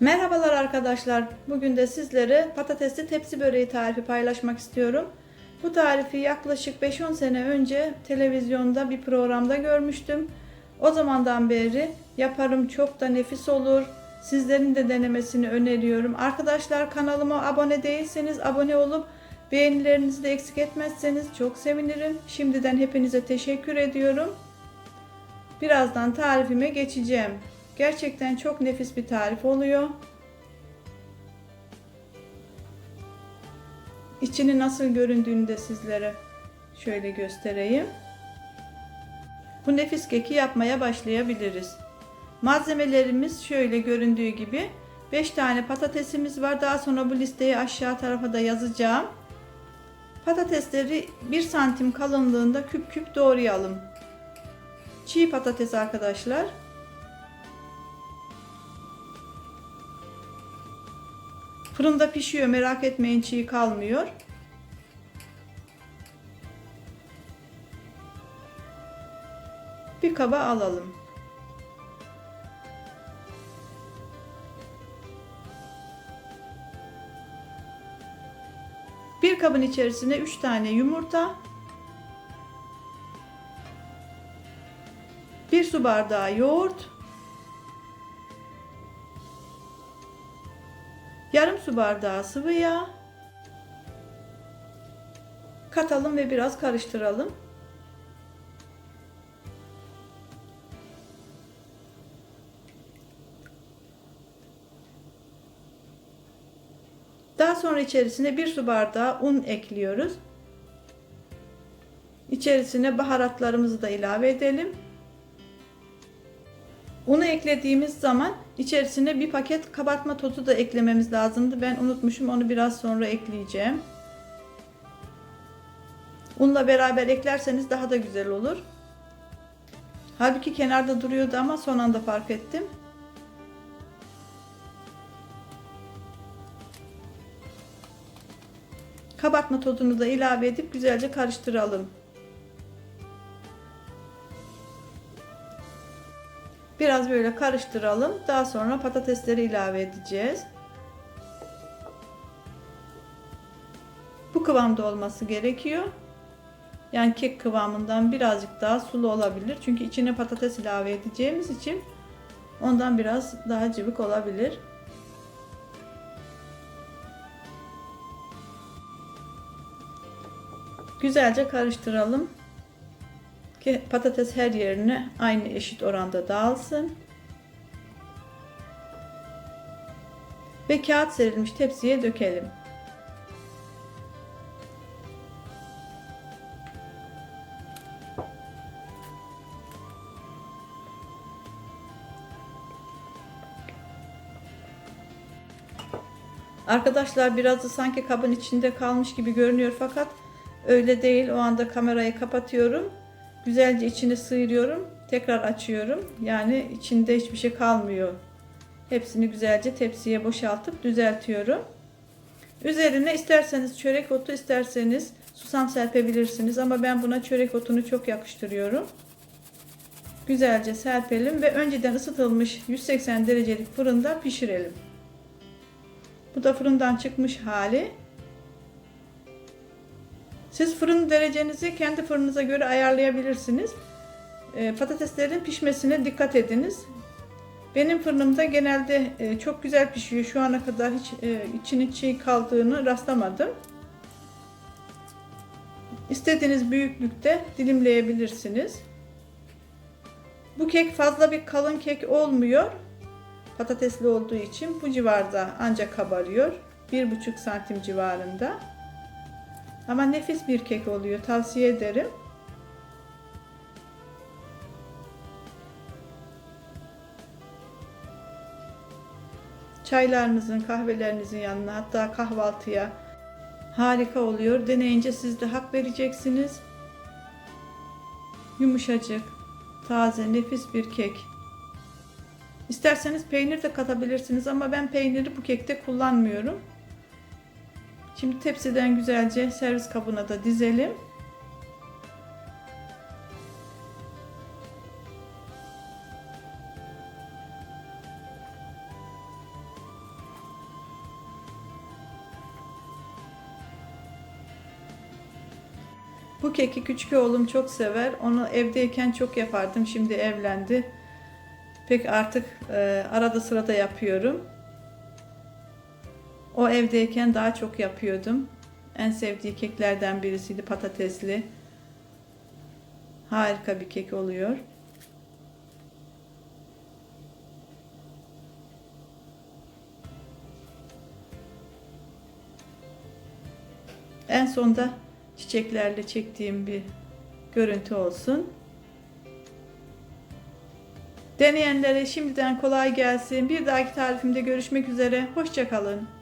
Merhabalar arkadaşlar. Bugün de sizlere patatesli tepsi böreği tarifi paylaşmak istiyorum. Bu tarifi yaklaşık 5-10 sene önce televizyonda bir programda görmüştüm. O zamandan beri yaparım çok da nefis olur. Sizlerin de denemesini öneriyorum. Arkadaşlar kanalıma abone değilseniz abone olup beğenilerinizi de eksik etmezseniz çok sevinirim. Şimdiden hepinize teşekkür ediyorum. Birazdan tarifime geçeceğim. Gerçekten çok nefis bir tarif oluyor. İçini nasıl göründüğünü de sizlere şöyle göstereyim. Bu nefis keki yapmaya başlayabiliriz. Malzemelerimiz şöyle göründüğü gibi 5 tane patatesimiz var. Daha sonra bu listeyi aşağı tarafa da yazacağım. Patatesleri 1 santim kalınlığında küp küp doğrayalım. Çiğ patates arkadaşlar. Fırında pişiyor merak etmeyin çiğ kalmıyor. Bir kaba alalım. Bir kabın içerisine 3 tane yumurta, 1 su bardağı yoğurt, yarım su bardağı sıvı yağ katalım ve biraz karıştıralım. Daha sonra içerisine bir su bardağı un ekliyoruz. İçerisine baharatlarımızı da ilave edelim. Unu eklediğimiz zaman içerisine bir paket kabartma tozu da eklememiz lazımdı. Ben unutmuşum onu biraz sonra ekleyeceğim. Unla beraber eklerseniz daha da güzel olur. Halbuki kenarda duruyordu ama son anda fark ettim. Kabartma tozunu da ilave edip güzelce karıştıralım. Biraz böyle karıştıralım. Daha sonra patatesleri ilave edeceğiz. Bu kıvamda olması gerekiyor. Yani kek kıvamından birazcık daha sulu olabilir. Çünkü içine patates ilave edeceğimiz için ondan biraz daha cıvık olabilir. Güzelce karıştıralım patates her yerine aynı eşit oranda dağılsın. Ve kağıt serilmiş tepsiye dökelim. Arkadaşlar birazı sanki kabın içinde kalmış gibi görünüyor fakat öyle değil. O anda kamerayı kapatıyorum. Güzelce içini sıyırıyorum. Tekrar açıyorum. Yani içinde hiçbir şey kalmıyor. Hepsini güzelce tepsiye boşaltıp düzeltiyorum. Üzerine isterseniz çörek otu isterseniz susam serpebilirsiniz ama ben buna çörek otunu çok yakıştırıyorum. Güzelce serpelim ve önceden ısıtılmış 180 derecelik fırında pişirelim. Bu da fırından çıkmış hali. Siz fırın derecenizi kendi fırınıza göre ayarlayabilirsiniz. E, patateslerin pişmesine dikkat ediniz. Benim fırınımda genelde e, çok güzel pişiyor. Şu ana kadar hiç e, içinin çiğ kaldığını rastlamadım. İstediğiniz büyüklükte dilimleyebilirsiniz. Bu kek fazla bir kalın kek olmuyor. Patatesli olduğu için bu civarda ancak kabarıyor. 1,5 santim civarında. Ama nefis bir kek oluyor. Tavsiye ederim. Çaylarınızın, kahvelerinizin yanına hatta kahvaltıya harika oluyor. Deneyince siz de hak vereceksiniz. Yumuşacık, taze, nefis bir kek. İsterseniz peynir de katabilirsiniz ama ben peyniri bu kekte kullanmıyorum. Şimdi tepsiden güzelce servis kabına da dizelim. Bu keki küçük oğlum çok sever. Onu evdeyken çok yapardım. Şimdi evlendi. Pek artık e, arada sırada yapıyorum. O evdeyken daha çok yapıyordum. En sevdiği keklerden birisiydi patatesli. Harika bir kek oluyor. En sonda çiçeklerle çektiğim bir görüntü olsun. Deneyenlere şimdiden kolay gelsin. Bir dahaki tarifimde görüşmek üzere. Hoşçakalın.